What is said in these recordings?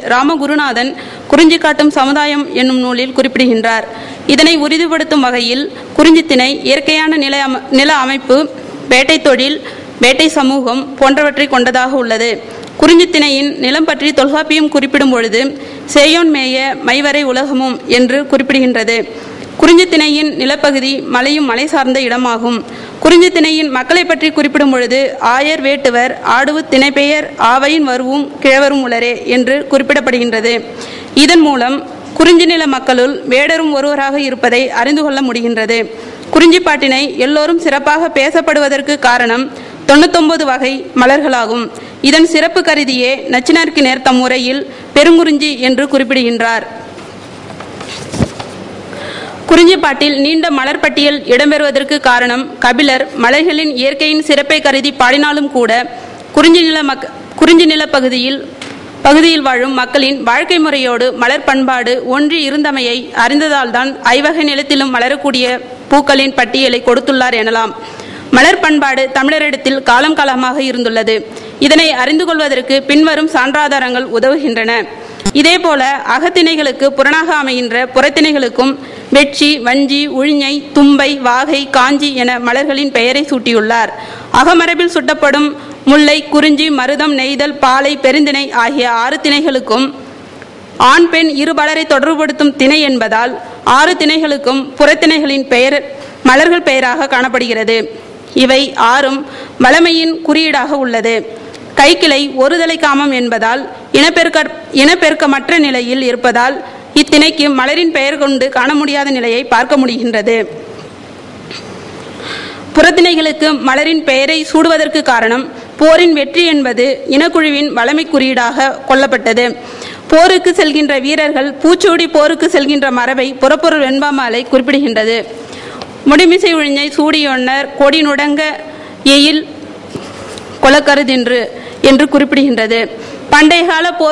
ராமகுருநாதன் குறிஞ்சி காட்டும் சமுதாயம் என்னும் நூலில் குறிப்பிடுகின்றார். இதனை உறுதிப்படுத்தும் வகையில் குறிஞ்சி திணை இயற்கையான நில நில அமைப்பு வேட்டை தொழில் வேட்டை சமூகம் போன்றவற்றை கொண்டதாக உள்ளது. குறிஞ்சி திணையின் நிலம் பற்றி தொல்காப்பியம் குறிப்பிடும் பொழுது சேயோன் மேய மைவரை உலகமும் என்று குறிப்பிடுகின்றது. குறிஞ்சி திணையின் நிலப்பகுதி மலையும் மலை சார்ந்த இடமாகும். குறிஞ்சி திணையின் மக்களை பற்றி குறிப்பிடும் பொழுது ஆயர் வேட்டுவர் ஆடுவு திணைப்பெயர் ஆவையின் வருவும் கிழவரும் உளரே என்று குறிப்பிடப்படுகின்றது. இதன் மூலம் குறிஞ்சி நில மக்களுள் வேடரும் ஒருவராக இருப்பதை அறிந்து கொள்ள முடிகின்றது. குறிஞ்சிப்பாட்டினை எல்லோரும் சிறப்பாக பேசப்படுவதற்கு காரணம் தொண்ணூத்தொன்பது வகை மலர்களாகும். இதன் சிறப்பு கருதியே நச்சினார்க்கு நேர் தம் உரையில் பெருங்குறிஞ்சி என்று குறிப்பிடுகின்றார். குறிஞ்சிப்பாட்டில் நீண்ட மலர் பட்டியல் இடம்பெறுவதற்கு காரணம் கபிலர். மலைகளின் இயற்கையின் சிறப்பை கருதி பாடினாலும் கூட குறிஞ்சி நில மக் குறிஞ்சி நில பகுதியில் பகுதியில் வாழும் மக்களின் வாழ்க்கை முறையோடு மலர் பண்பாடு ஒன்றி இருந்தமையை அறிந்ததால்தான் ஐவகை நிலத்திலும் மலரக்கூடிய பூக்களின் பட்டியலை கொடுத்துள்ளார் எனலாம். மலர் பண்பாடு தமிழரிடத்தில் காலம் காலமாக இருந்துள்ளது. இதனை அறிந்து கொள்வதற்கு பின்வரும் சான்றாதாரங்கள் உதவுகின்றன. இதேபோல அகத்திணைகளுக்கு புறனாக அமைகின்ற புறத்திணைகளுக்கும் வெட்சி வஞ்சி உழிஞை தும்பை வாகை காஞ்சி என மலர்களின் பெயரை சூட்டியுள்ளார். அகமரபில் சுட்டப்படும் முல்லை குறிஞ்சி மருதம் நெய்தல் பாலை பெருந்திணை ஆகிய ஆறு திணைகளுக்கும் ஆண் பெண் இரு பலரை தொடர்புபடுத்தும் திணை என்பதால் ஆறு திணைகளுக்கும் புறத்திணைகளின் பெயர் மலர்கள் பெயராக காணப்படுகிறது. இவை ஆறும் வளமையின் குறியீடாக உள்ளது. கைக்கிளை ஒருதலை காமம் என்பதால் இனப்பெருக்க இனப்பெருக்கமற்ற நிலையில் இருப்பதால் இத்திணைக்கு மலரின் பெயர் கொண்டு காண முடியாத நிலையை பார்க்க முடிகின்றது. புறத்திணைகளுக்கு மலரின் பெயரை சூடுவதற்கு காரணம் போரின் வெற்றி என்பது இனக்குழுவின் வளமை குறியீடாக கொள்ளப்பட்டது. போருக்கு செல்கின்ற வீரர்கள் பூச்சூடி போருக்கு செல்கின்ற மரபை புறப்பொருள் வெண்பாமாலை குறிப்பிடுகின்றது. முடிமிசை ஒழிஞ்சை சூடியொன்னர் கொடி நுடங்க எயில் கொலக்கருதின்று என்று குறிப்பிடுகின்றது. பண்டைய கால போ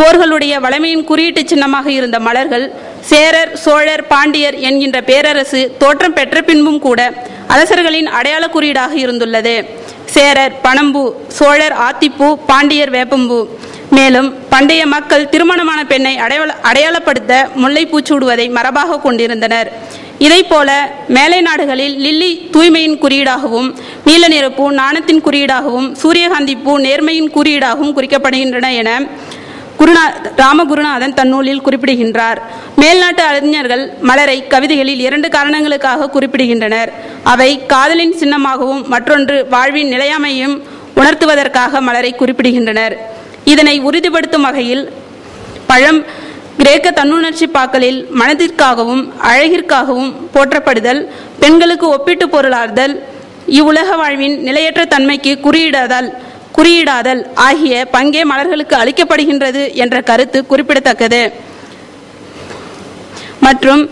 போர்களுடைய வளமையின் குறியீட்டு சின்னமாக இருந்த மலர்கள் சேரர் சோழர் பாண்டியர் என்கின்ற பேரரசு தோற்றம் பெற்ற பின்பும் கூட அரசர்களின் அடையாள குறியீடாக இருந்துள்ளது. சேரர் பனம்பூ சோழர் ஆத்திப்பூ பாண்டியர் வேப்பம்பூ. மேலும் பண்டைய மக்கள் திருமணமான பெண்ணை அடையாள அடையாளப்படுத்த முல்லைப்பூச்சூடுவதை மரபாக கொண்டிருந்தனர். இதைப்போல மேலை நாடுகளில் லில்லி தூய்மையின் குறியீடாகவும் நீல நிறப்பூ நாணத்தின் குறியீடாகவும் சூரியகாந்தி பூ நேர்மையின் குறியீடாகவும் குறிக்கப்படுகின்றன என குருநா ராமகுருநாதன் தன்னூலில் குறிப்பிடுகின்றார். மேல்நாட்டு அறிஞர்கள் மலரை கவிதைகளில் இரண்டு காரணங்களுக்காக குறிப்பிடுகின்றனர். அவை காதலின் சின்னமாகவும் மற்றொன்று வாழ்வின் நிலையாமையும் உணர்த்துவதற்காக மலரை குறிப்பிடுகின்றனர். இதனை உறுதிப்படுத்தும் வகையில் பழம் கிரேக்க தன்னுணர்ச்சி பாக்களில் மனதிற்காகவும் அழகிற்காகவும் போற்றப்படுதல் பெண்களுக்கு ஒப்பிட்டு பொருளாதல் இவ்வுலக வாழ்வின் நிலையற்ற தன்மைக்கு குறியிடாதல் குறியிடாதல் ஆகிய பங்கே மலர்களுக்கு அளிக்கப்படுகின்றது என்ற கருத்து குறிப்பிடத்தக்கது. மற்றும்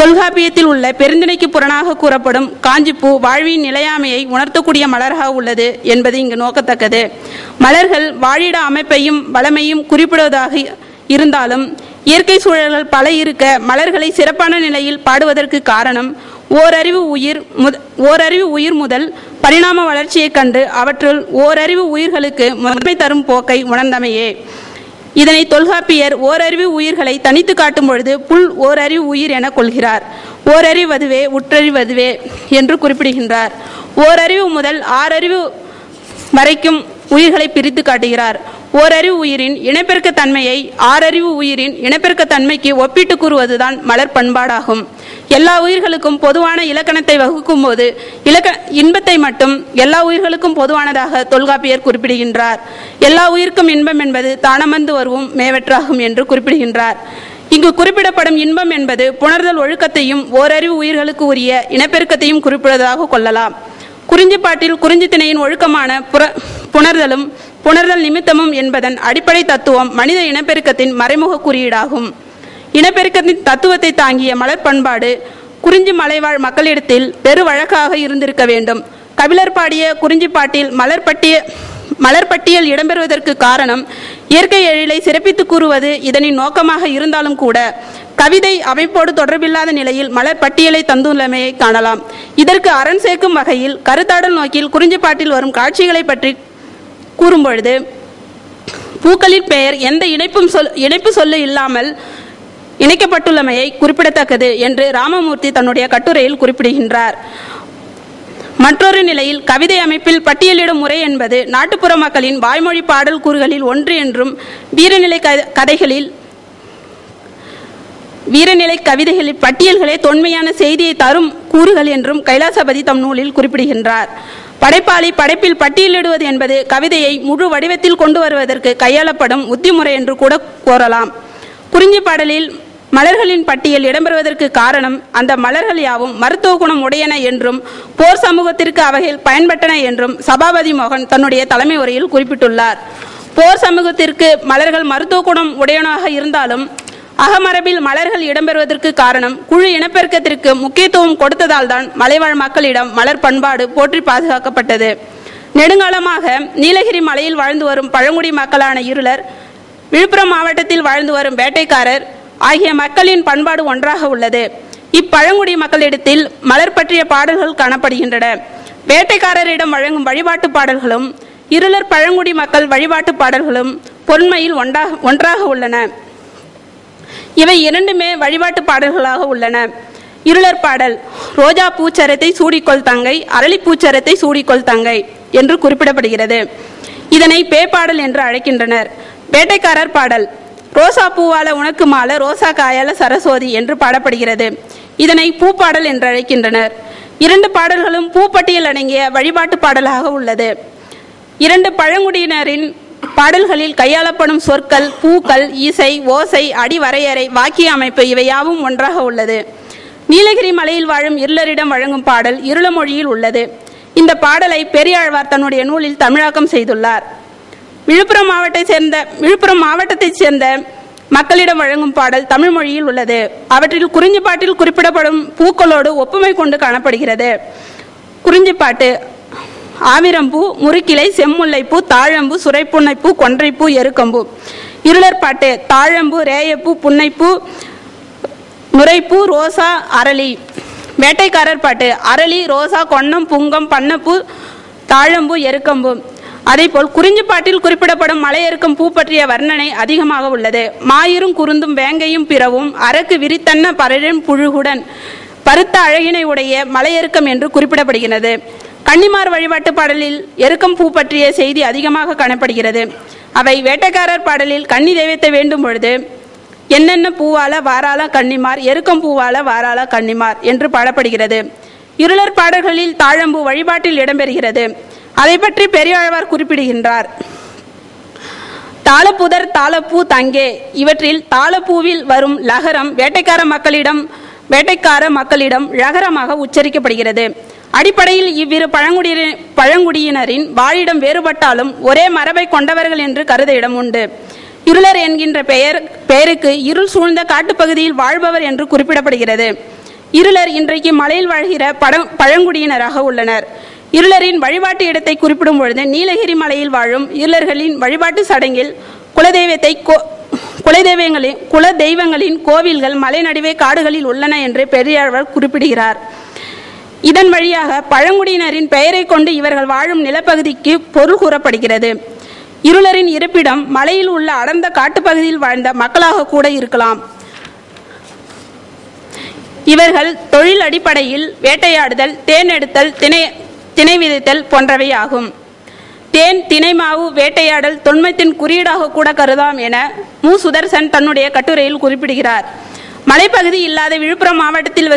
தொல்காப்பியத்தில் உள்ள பெருந்திணைக்கு புறனாக கூறப்படும் காஞ்சிப்பூ வாழ்வின் நிலையாமையை உணர்த்தக்கூடிய மலராக உள்ளது என்பது இங்கு நோக்கத்தக்கது. மலர்கள் வாழிட அமைப்பையும் வளமையும் குறிப்பிடுவதாக இருந்தாலும் இயற்கை சூழல்கள் பல இருக்க மலர்களை சிறப்பான நிலையில் பாடுவதற்கு காரணம் ஓரறிவு உயிர் முத ஓரறிவு உயிர் முதல் பரிணாம வளர்ச்சியைக் கண்டு அவற்றுள் ஓரறிவு உயிர்களுக்கு முதன்மை தரும் போக்கை உணர்ந்தமையே. இதனை தொல்காப்பியர் ஓரறிவு உயிர்களை தனித்து காட்டும் பொழுது புல் ஓரறிவு உயிர் என கொள்கிறார். ஓரறிவதுவே உற்றறிவதுவே என்று குறிப்பிடுகின்றார். ஓரறிவு முதல் ஆறறிவு வரைக்கும் உயிர்களை பிரித்து காட்டுகிறார். ஓரறிவு உயிரின் இனப்பெருக்க தன்மையை ஆறறிவு உயிரின் இனப்பெருக்க தன்மைக்கு ஒப்பிட்டு கூறுவதுதான் மலர் பண்பாடாகும். எல்லா உயிர்களுக்கும் பொதுவான இலக்கணத்தை வகுக்கும் போது இலக்க இன்பத்தை மட்டும் எல்லா உயிர்களுக்கும் பொதுவானதாக தொல்காப்பியர் குறிப்பிடுகின்றார். எல்லா உயிருக்கும் இன்பம் என்பது தானமந்து வருவும் மேவற்றாகும் என்று குறிப்பிடுகின்றார். இங்கு குறிப்பிடப்படும் இன்பம் என்பது புணர்தல் ஒழுக்கத்தையும் ஓரறிவு உயிர்களுக்கு உரிய இனப்பெருக்கத்தையும் குறிப்பிடுவதாக கொள்ளலாம். குறிஞ்சிப்பாட்டில் குறிஞ்சி திணையின் ஒழுக்கமான புற புணர்தலும் புணர்தல் நிமித்தமும் என்பதன் அடிப்படை தத்துவம் மனித இனப்பெருக்கத்தின் மறைமுக குறியீடாகும். இனப்பெருக்கத்தின் தத்துவத்தை தாங்கிய மலர் பண்பாடு குறிஞ்சி மலைவாழ் மக்களிடத்தில் பெரு வழக்காக இருந்திருக்க வேண்டும். கபிலர் பாடிய குறிஞ்சிப்பாட்டில் மலர் மலர்பட்டிய மலர் பட்டியல் இடம்பெறுவதற்கு காரணம் இயற்கை எழிலை சிறப்பித்து கூறுவது இதனின் நோக்கமாக இருந்தாலும் கூட கவிதை அமைப்போடு தொடர்பில்லாத நிலையில் மலர் பட்டியலை தந்துள்ளமையை காணலாம். இதற்கு அரண் சேர்க்கும் வகையில் கருத்தாடல் நோக்கில் குறிஞ்சிப்பாட்டில் வரும் காட்சிகளை பற்றி கூறும்பொழுது பூக்களின் பெயர் எந்த இணைப்பும் சொல் இணைப்பு சொல்லு இல்லாமல் இணைக்கப்பட்டுள்ளமையை குறிப்பிடத்தக்கது என்று ராமமூர்த்தி தன்னுடைய கட்டுரையில் குறிப்பிடுகின்றார். மற்றொரு நிலையில் கவிதை அமைப்பில் பட்டியலிடும் முறை என்பது நாட்டுப்புற மக்களின் வாய்மொழி பாடல் கூறுகளில் ஒன்று என்றும் வீரநிலை கதைகளில் வீரநிலை கவிதைகளில் பட்டியல்களே தொன்மையான செய்தியை தரும் கூறுகள் என்றும் கைலாசபதி தம் நூலில் குறிப்பிடுகின்றார். படைப்பாளி படைப்பில் பட்டியலிடுவது என்பது கவிதையை முழு வடிவத்தில் கொண்டு வருவதற்கு கையாளப்படும் உத்திமுறை என்று கூட கூறலாம். குறிஞ்சி பாடலில் மலர்களின் பட்டியல் இடம்பெறுவதற்கு காரணம் அந்த மலர்கள் யாவும் மருத்துவ குணம் உடையன என்றும் போர் சமூகத்திற்கு அவைகள் பயன்பட்டன என்றும் சபாபதி மோகன் தன்னுடைய தலைமை உரையில் குறிப்பிட்டுள்ளார். போர் சமூகத்திற்கு மலர்கள் மருத்துவ குணம் உடையனாக இருந்தாலும் அகமரபில் மலர்கள் இடம்பெறுவதற்கு காரணம் குழு இனப்பெருக்கத்திற்கு முக்கியத்துவம் கொடுத்ததால்தான் மலைவாழ் மக்களிடம் மலர் பண்பாடு போற்றி பாதுகாக்கப்பட்டது. நெடுங்காலமாக நீலகிரி மலையில் வாழ்ந்து வரும் பழங்குடி மக்களான இருளர் விழுப்புரம் மாவட்டத்தில் வாழ்ந்து வரும் வேட்டைக்காரர் ஆகிய மக்களின் பண்பாடு ஒன்றாக உள்ளது. இப்பழங்குடி மக்களிடத்தில் மலர் பற்றிய பாடல்கள் காணப்படுகின்றன. வேட்டைக்காரரிடம் வழங்கும் வழிபாட்டு பாடல்களும் இருளர் பழங்குடி மக்கள் வழிபாட்டு பாடல்களும் பொன்மையில் ஒன்றாக ஒன்றாக உள்ளன. இவை இரண்டுமே வழிபாட்டு பாடல்களாக உள்ளன. இருளர் பாடல் ரோஜா பூச்சரத்தை சூடிக்கொள் தங்கை அரளி பூச்சரத்தை சூடிக்கொள் தங்கை என்று குறிப்பிடப்படுகிறது. இதனை பேப்பாடல் என்று அழைக்கின்றனர். வேட்டைக்காரர் பாடல் ரோசா பூவால உனக்கு மாலை ரோசா காயால சரஸ்வதி என்று பாடப்படுகிறது. இதனை பூப்பாடல் என்று அழைக்கின்றனர். இரண்டு பாடல்களும் பூப்பட்டியல் அடங்கிய வழிபாட்டு பாடலாக உள்ளது. இரண்டு பழங்குடியினரின் பாடல்களில் கையாளப்படும் சொற்கள் பூக்கள் இசை ஓசை அடிவரையறை வாக்கிய அமைப்பு இவையாவும் ஒன்றாக உள்ளது. நீலகிரி மலையில் வாழும் இருளரிடம் வழங்கும் பாடல் இருள மொழியில் உள்ளது. இந்த பாடலை பெரியாழ்வார் தன்னுடைய நூலில் தமிழாக்கம் செய்துள்ளார். விழுப்புரம் மாவட்டத்தை சேர்ந்த விழுப்புரம் மாவட்டத்தைச் சேர்ந்த மக்களிடம் வழங்கும் பாடல் தமிழ் மொழியில் உள்ளது. அவற்றில் குறிஞ்சிப்பாட்டில் குறிப்பிடப்படும் பூக்களோடு ஒப்புமை கொண்டு காணப்படுகிறது. குறிஞ்சிப்பாட்டு ஆவிரம்பூ முறுக்கிளை செம்முல்லைப்பூ தாழம்பூ சுரைப்புன்னைப்பூ கொன்றைப்பூ எருக்கம்பூ. இருளர்பாட்டு தாழம்பூ ரேயப்பூ புன்னைப்பூ நுரைப்பூ ரோசா அரளி. வேட்டைக்காரர் பாட்டு அரளி ரோசா கொன்னம் புங்கம் பண்ணப்பூ தாழம்பூ எருக்கம்பூ. அதேபோல் குறிஞ்சிப்பாட்டில் குறிப்பிடப்படும் மலையறுக்கும் பூ பற்றிய வர்ணனை அதிகமாக உள்ளது. மாயிரும் குருந்தும் வேங்கையும் பிறவும் அரக்கு விரித்தன்ன பரழும் புழுகுடன் பருத்த அழகினை உடைய மலையறுக்கம் என்று குறிப்பிடப்படுகிறது. கன்னிமார் வழிபாட்டு பாடலில் எருக்கம் பூ பற்றிய செய்தி அதிகமாக காணப்படுகிறது. அவை வேட்டைக்காரர் பாடலில் கன்னி தெய்வத்தை வேண்டும் பொழுது என்னென்ன பூவால வாரால கன்னிமார் எருக்கம் பூவால வாரால கன்னிமார் என்று பாடப்படுகிறது. இருளர் பாடல்களில் தாழம்பூ வழிபாட்டில் இடம்பெறுகிறது. அதை பற்றி பெரியாழ்வார் குறிப்பிடுகின்றார். தாளப்புதர் தாளப்பூ தங்கே. இவற்றில் தாளப்பூவில் வரும் லகரம் வேட்டைக்கார மக்களிடம் வேட்டைக்கார மக்களிடம் ழகரமாக உச்சரிக்கப்படுகிறது. அடிப்படையில் இவ்விரு பழங்குடியின பழங்குடியினரின் வாழிடம் வேறுபட்டாலும் ஒரே மரபை கொண்டவர்கள் என்று கருத இடம் உண்டு. இருளர் என்கின்ற பெயர் பெயருக்கு இருள் சூழ்ந்த காட்டுப்பகுதியில் வாழ்பவர் என்று குறிப்பிடப்படுகிறது. இருளர் இன்றைக்கு மலையில் வாழ்கிற பட பழங்குடியினராக உள்ளனர். இருளரின் வழிபாட்டு இடத்தை குறிப்பிடும் பொழுது நீலகிரி மலையில் வாழும் இருளர்களின் வழிபாட்டு சடங்கில் குலதெய்வத்தை கோ- குலதெய்வங்களின் குல தெய்வங்களின் கோவில்கள் மலை நடுவே காடுகளில் உள்ளன என்று பெரியாழ்வார் குறிப்பிடுகிறார். இதன் வழியாக பழங்குடியினரின் பெயரை கொண்டு இவர்கள் வாழும் நிலப்பகுதிக்கு பொருள் கூறப்படுகிறது. இருளரின் இருப்பிடம் மலையில் உள்ள அடர்ந்த காட்டுப்பகுதியில் வாழ்ந்த மக்களாக கூட இருக்கலாம். இவர்கள் தொழில் அடிப்படையில் வேட்டையாடுதல் தேன் எடுத்தல் திணை திணை விதைத்தல் போன்றவை ஆகும் தேன் திணை மாவு வேட்டையாடல் தொன்மத்தின் குறியீடாக கூட கருதாம் என மு. சுதர்சன் தன்னுடைய கட்டுரையில் குறிப்பிடுகிறார். மலைப்பகுதி இல்லாத விழுப்புரம் மாவட்டத்தில் வசி